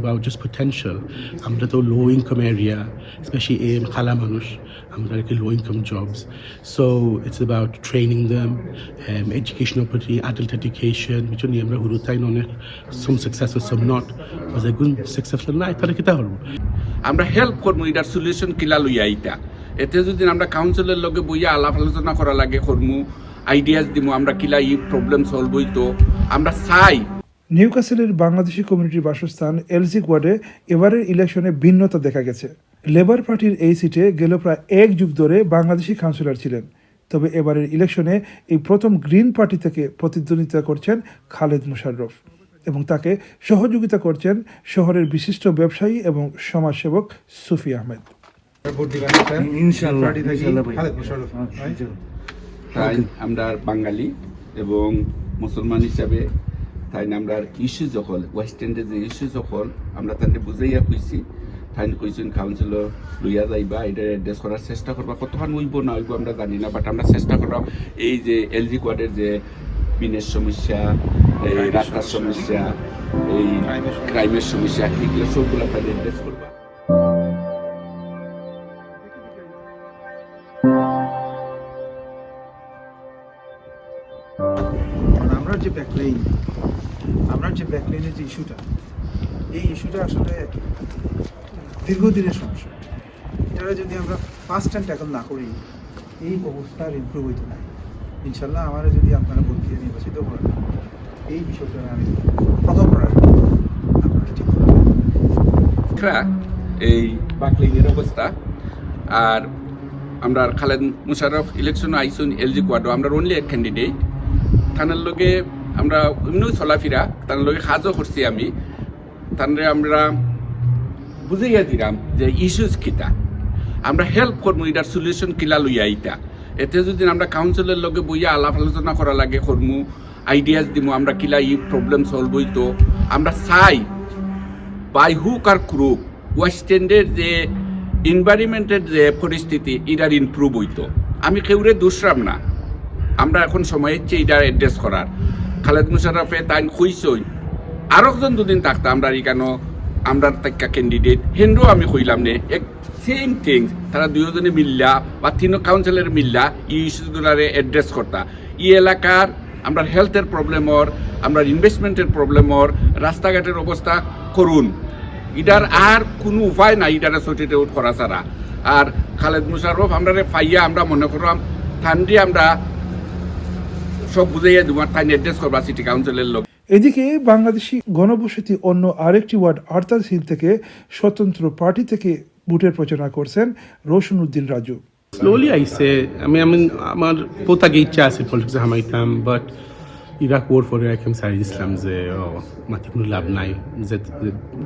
about just potential. আমরা তো low income area specially এম খালা মানুষ আমরা কি low income jobs so it's about training them education opportunity adult education বিচো নিয়ে আমরা হুরু তাই অনেক সম সাকসেসফুল সম নট এগুন সাকসেসফুল নাই তাহলে কিতা হব আমরা হেল্প করব, এটার সলিউশন কিলা লইয়া ইটা এতে যদি আমরা কাউন্সিলের লগে বইয়া আলাপ আলোচনা করা লাগে করমু আইডিয়াস দিমু, আমরা কিলা ই প্রবলেম সলভ হইতো। আমরা চাই নিউক্যাসেলের বাংলাদেশি কমিউনিটির বাসস্থান এলজিক ওয়ার্ডে এবারের ইলেকশনে ভিন্নতা দেখা গেছে। লেবার পার্টির এই সিটে গেল প্রায় এক যুগ ধরে বাংলাদেশি কাউন্সিলর ছিলেন। তবে এবারের ইলেকশনে এই প্রথম গ্রিন পার্টি থেকে প্রতিদ্বন্দ্বিতা করছেন খালেদ মুশাররফ এবং তাকে সহযোগিতা করছেন শহরের বিশিষ্ট ব্যবসায়ী এবং সমাজসেবক সুফি আহমেদ। তাই আমরা বাঙালি এবং মুসলমান হিসাবে তাই আমরা ইস্যু যখন ওয়েস্ট ইন্ডিজের যে ইস্যু যখন আমরা তাহলে বুঝাইয়া কইছি তাই কইছেন কাউন্সিলর লইয়া যাইবা এটা অ্যাড্রেস করার চেষ্টা করবা। কতক্ষণ হইব না হইব আমরা জানি না বাট আমরা চেষ্টা করলাম এই যে এলজি কোয়ার্ডের যে বিনের সমস্যা এই রাস্তার সমস্যা। এই ক্রাইমের সমস্যা। এগুলো সবগুলো তাহলে অ্যাড্রেস করবা। আমরা যে ব্যাকলাইন আমরা যে ব্যাকলাইনের যে ইস্যুটা এই ইস্যুটা আসলে দীর্ঘদিনের সমস্যা। এটা যদি আমরা ফার্স্ট টাইম ট্যাকল না করি, এই অবস্থার ইমপ্রুভ হইতে না। ইনশাল্লাহ আমার যদি আপনারা দিয়ে নির্বাচিত করেন এই বিষয়টা আমি প্রথম করবেন। এই বাকলিনের অবস্থা। আর আমরা খালেদ মুশারফ ইলেকশন আইসুন এলজি কোয়াডো আমরা অনলি এক ক্যান্ডিডেট থানার লগে আমরা এমনিও চলাফেরা তার লগে সাজও করছি আমি। তানরে আমরা বুঝাইয়া দিলাম যে ইস্যুস কিতা। আমরা হেল্প করব এটার সলিউশন কিলা লইয়া ইটা এতে যদি আমরা কাউন্সিলের লগে বইয়া আলাপ আলোচনা করা লাগে, করমু আইডিয়াস দিমু, আমরা কিলা ই প্রবলেম সলভ হইতো। আমরা চাই by hook or crook west এন্ডের যে এনভায়রনমেন্টের যে পরিস্থিতি, এটার ইমপ্রুভ হইতো। আমি কেউরে দুসরাম না। আমরা এখন সময় হচ্ছে এটার অ্যাড্রেস করার। খালেদ মুশারফে তাই কইসই আর একজন দুদিন থাকতো আমরা এখানে, আমরা তাক্কা ক্যান্ডিডেট হেন্ডও আমি কইলাম নে, এক সেম থিং তারা দুজনে মিল্লা বা তিন কাউন্সিলের মিল্লা ই ইস্যুগুলারে অ্যাড্রেস করতা। ই এলাকার, আমরা হেলথের প্রবলেমর আমরা ইনভেস্টমেন্টের প্রবলেমর রাস্তাঘাটের অবস্থা করুন। ইটার আর কোনো উপায় নাই ইটারে সটিতে করা ছাড়া। আর খালেদ মুশারফ আমরা ফাইয়া আমরা মনে করলাম ঠান্ডি আমরা সব বুঝাইয়া দিব তাই অ্যাড্রেস করবা সিটি কাউন্সিলের লোক। এদিকে বাংলাদেশি গণবসতি অন্য আরেকটি ওয়ার্ড আর্তাস হিল থেকে স্বতন্ত্র পার্টি থেকে ভোটের প্রচারণা করছেন রোশন উদ্দিন রাজু স্লোলি আইসে আমি আমি আমার পোতাকে ইচ্ছা আছে পলিটিক্সে হামাইতাম বাট ইরা কোর ফরে একদম সারি দিছিলাম যে ও মাতি কোনো লাভ নাই যে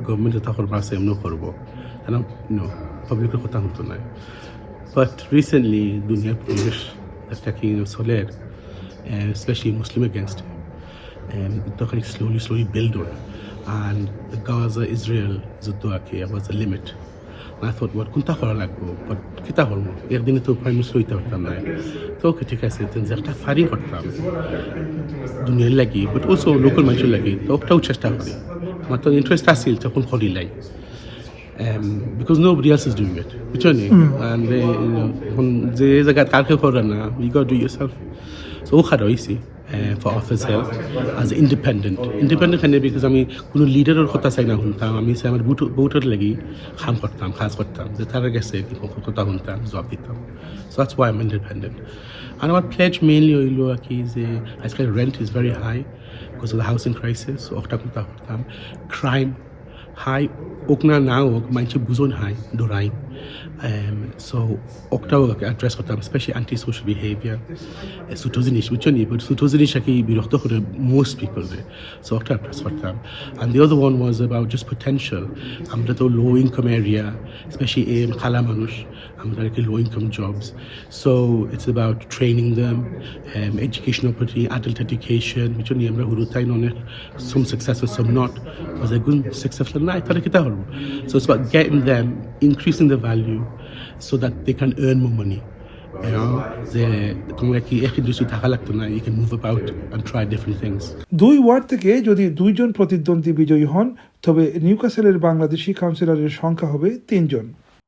গভর্নমেন্ট এটা করব আছে এমনও করব। কেন নো পাবলিকের কথা হতো নাই বাট রিসেন্টলি দুনিয়ার পরিবেশ একটা কি চলের স্পেশালি মুসলিম এগেনস্ট তখন slowly slowly build on and the Gaza Israel যুদ্ধ আকে was a limit And I thought, what কোনটা করা লাগবো বাট কিতা করবো একদিনে তো প্রাইম মিনিস্টার হইতে পারতাম না তো ওকে ঠিক আছে তেন যে একটা ফারি করতাম দুনিয়ার লাগি বাট অলসো লোকাল মানুষের লাগি তো ওটাও চেষ্টা করি আমার তো ইন্টারেস্ট আসিল তখন করি লাই um, because nobody else is doing it. বুঝছো নি? And they, you know, এখন যে জায়গায় কার কেউ করে না you gotta do it yourself. So ও খারাপ হয়েছি for office help as independent. Independent খানে because আমি কোনো লিডারের কথা চাই না শুনতাম আমি চাই আমার ভোটার লাগি কাম করতাম কাজ করতাম যে তারা গেছে কথা শুনতাম জবাব দিতাম So that's why I'm independent. And আমার pledge mainly হইল আর কি যে আজকাল rent is very high because of the housing crisis. So ওটা কথা করতাম. Crime high okna na ok manche buzon high dorain Um, so okutawuga address kotam um, especially antisocial behavior. Uh, sutozinish which one but sutozinish aki birokto for most people there. So okta address kotam and the other one was about just potential. Amra to low income area especially am khala manush amra ke low income jobs. So it's about training them um, education opportunity adult education. Which one amra hurutai none some successful some not. Was a good successful na so it's about getting them increasing the value so that they can earn more money. You know, লাগতো না you can move about and try different things দুই word থেকে যদি দুইজন প্রতিদ্বন্দ্বী বিজয়ী হন তবে নিউকাসেলের বাংলাদেশি কাউন্সিলরের সংখ্যা হবে তিনজন।